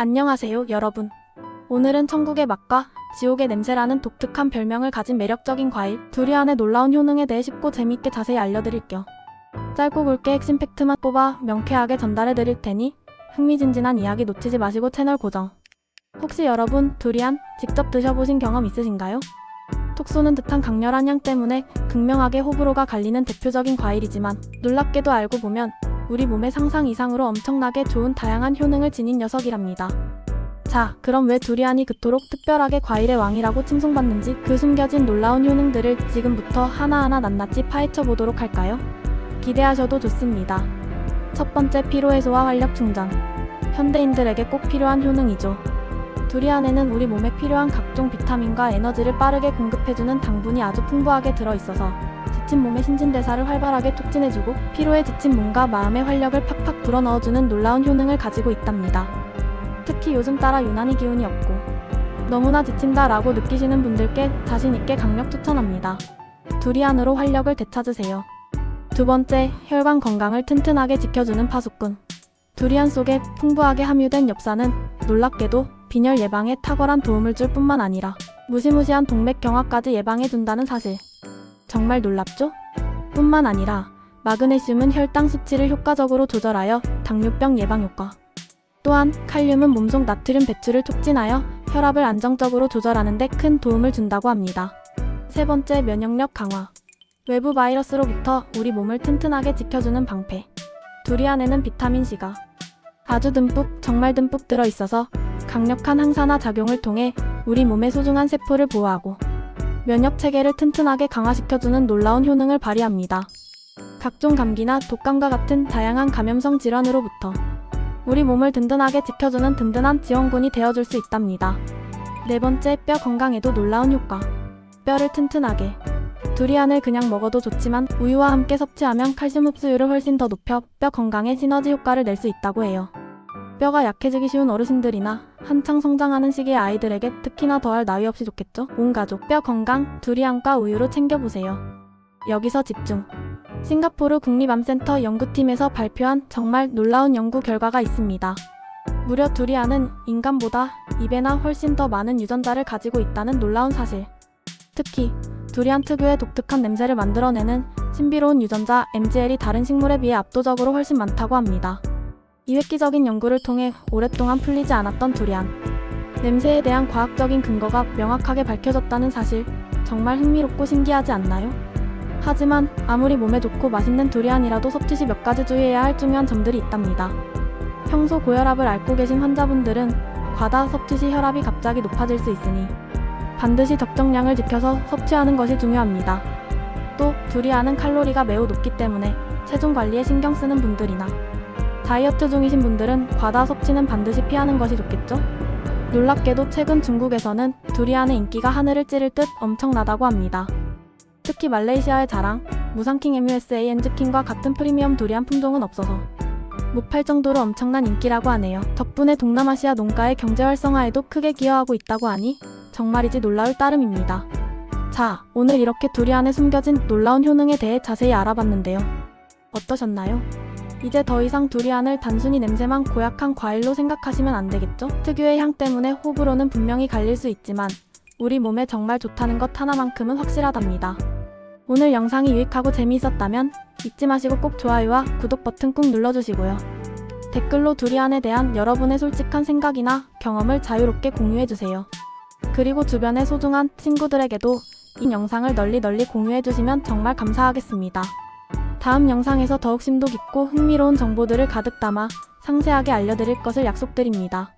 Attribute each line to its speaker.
Speaker 1: 안녕하세요, 여러분. 오늘은 천국의 맛과 지옥의 냄새라는 독특한 별명을 가진 매력적인 과일 두리안의 놀라운 효능에 대해 쉽고 재미있게 자세히 알려드릴게요. 짧고 굵게 핵심 팩트만 뽑아 명쾌하게 전달해 드릴 테니 흥미진진한 이야기 놓치지 마시고 채널 고정. 혹시 여러분 두리안 직접 드셔보신 경험 있으신가요? 톡 쏘는 듯한 강렬한 향 때문에 극명하게 호불호가 갈리는 대표적인 과일이지만 놀랍게도 알고 보면 우리 몸의 상상 이상으로 엄청나게 좋은 다양한 효능을 지닌 녀석이랍니다. 자, 그럼 왜 두리안이 그토록 특별하게 과일의 왕이라고 칭송받는지 그 숨겨진 놀라운 효능들을 지금부터 하나하나 낱낱이 파헤쳐 보도록 할까요? 기대하셔도 좋습니다. 첫 번째 피로해소와 활력 충전. 현대인들에게 꼭 필요한 효능이죠. 두리안에는 우리 몸에 필요한 각종 비타민과 에너지를 빠르게 공급해주는 당분이 아주 풍부하게 들어있어서 지친 몸의 신진대사를 활발하게 촉진해주고 피로에 지친 몸과 마음의 활력을 팍팍 불어넣어주는 놀라운 효능을 가지고 있답니다. 특히 요즘 따라 유난히 기운이 없고 너무나 지친다 라고 느끼시는 분들께 자신있게 강력 추천합니다. 두리안으로 활력을 되찾으세요. 두 번째, 혈관 건강을 튼튼하게 지켜주는 파수꾼. 두리안 속에 풍부하게 함유된 엽산은 놀랍게도 빈혈 예방에 탁월한 도움을 줄 뿐만 아니라 무시무시한 동맥경화까지 예방해준다는 사실. 정말 놀랍죠? 뿐만 아니라 마그네슘은 혈당 수치를 효과적으로 조절하여 당뇨병 예방 효과. 또한 칼륨은 몸속 나트륨 배출을 촉진하여 혈압을 안정적으로 조절하는 데 큰 도움을 준다고 합니다. 세 번째, 면역력 강화. 외부 바이러스로부터 우리 몸을 튼튼하게 지켜주는 방패. 두리안에는 비타민C가 아주 듬뿍, 정말 듬뿍 들어있어서 강력한 항산화 작용을 통해 우리 몸의 소중한 세포를 보호하고 면역 체계를 튼튼하게 강화시켜주는 놀라운 효능을 발휘합니다. 각종 감기나 독감과 같은 다양한 감염성 질환으로부터 우리 몸을 든든하게 지켜주는 든든한 지원군이 되어줄 수 있답니다. 네 번째, 뼈 건강에도 놀라운 효과. 뼈를 튼튼하게. 두리안을 그냥 먹어도 좋지만 우유와 함께 섭취하면 칼슘 흡수율을 훨씬 더 높여 뼈 건강에 시너지 효과를 낼 수 있다고 해요. 뼈가 약해지기 쉬운 어르신들이나 한창 성장하는 시기의 아이들에게 특히나 더할 나위 없이 좋겠죠? 온 가족 뼈 건강 두리안과 우유로 챙겨보세요. 여기서 집중. 싱가포르 국립암센터 연구팀에서 발표한 정말 놀라운 연구 결과가 있습니다. 무려 두리안은 인간보다 2배나 훨씬 더 많은 유전자를 가지고 있다는 놀라운 사실. 특히 두리안 특유의 독특한 냄새를 만들어내는 신비로운 유전자 MGL이 다른 식물에 비해 압도적으로 훨씬 많다고 합니다. 이 획기적인 연구를 통해 오랫동안 풀리지 않았던 두리안. 냄새에 대한 과학적인 근거가 명확하게 밝혀졌다는 사실 정말 흥미롭고 신기하지 않나요? 하지만 아무리 몸에 좋고 맛있는 두리안이라도 섭취 시 몇 가지 주의해야 할 중요한 점들이 있답니다. 평소 고혈압을 앓고 계신 환자분들은 과다 섭취 시 혈압이 갑자기 높아질 수 있으니 반드시 적정량을 지켜서 섭취하는 것이 중요합니다. 또 두리안은 칼로리가 매우 높기 때문에 체중 관리에 신경 쓰는 분들이나 다이어트 중이신 분들은 과다 섭취는 반드시 피하는 것이 좋겠죠? 놀랍게도 최근 중국에서는 두리안의 인기가 하늘을 찌를 듯 엄청나다고 합니다. 특히 말레이시아의 자랑, 무상킹 MUSA 엔즈킹과 같은 프리미엄 두리안 품종은 없어서 못팔 정도로 엄청난 인기라고 하네요. 덕분에 동남아시아 농가의 경제 활성화에도 크게 기여하고 있다고 하니 정말이지 놀라울 따름입니다. 자, 오늘 이렇게 두리안에 숨겨진 놀라운 효능에 대해 자세히 알아봤는데요. 어떠셨나요? 이제 더 이상 두리안을 단순히 냄새만 고약한 과일로 생각하시면 안 되겠죠? 특유의 향 때문에 호불호는 분명히 갈릴 수 있지만 우리 몸에 정말 좋다는 것 하나만큼은 확실하답니다. 오늘 영상이 유익하고 재미있었다면 잊지 마시고 꼭 좋아요와 구독 버튼 꾹 눌러주시고요. 댓글로 두리안에 대한 여러분의 솔직한 생각이나 경험을 자유롭게 공유해주세요. 그리고 주변의 소중한 친구들에게도 이 영상을 널리 널리 공유해주시면 정말 감사하겠습니다. 다음 영상에서 더욱 심도 깊고 흥미로운 정보들을 가득 담아 상세하게 알려드릴 것을 약속드립니다.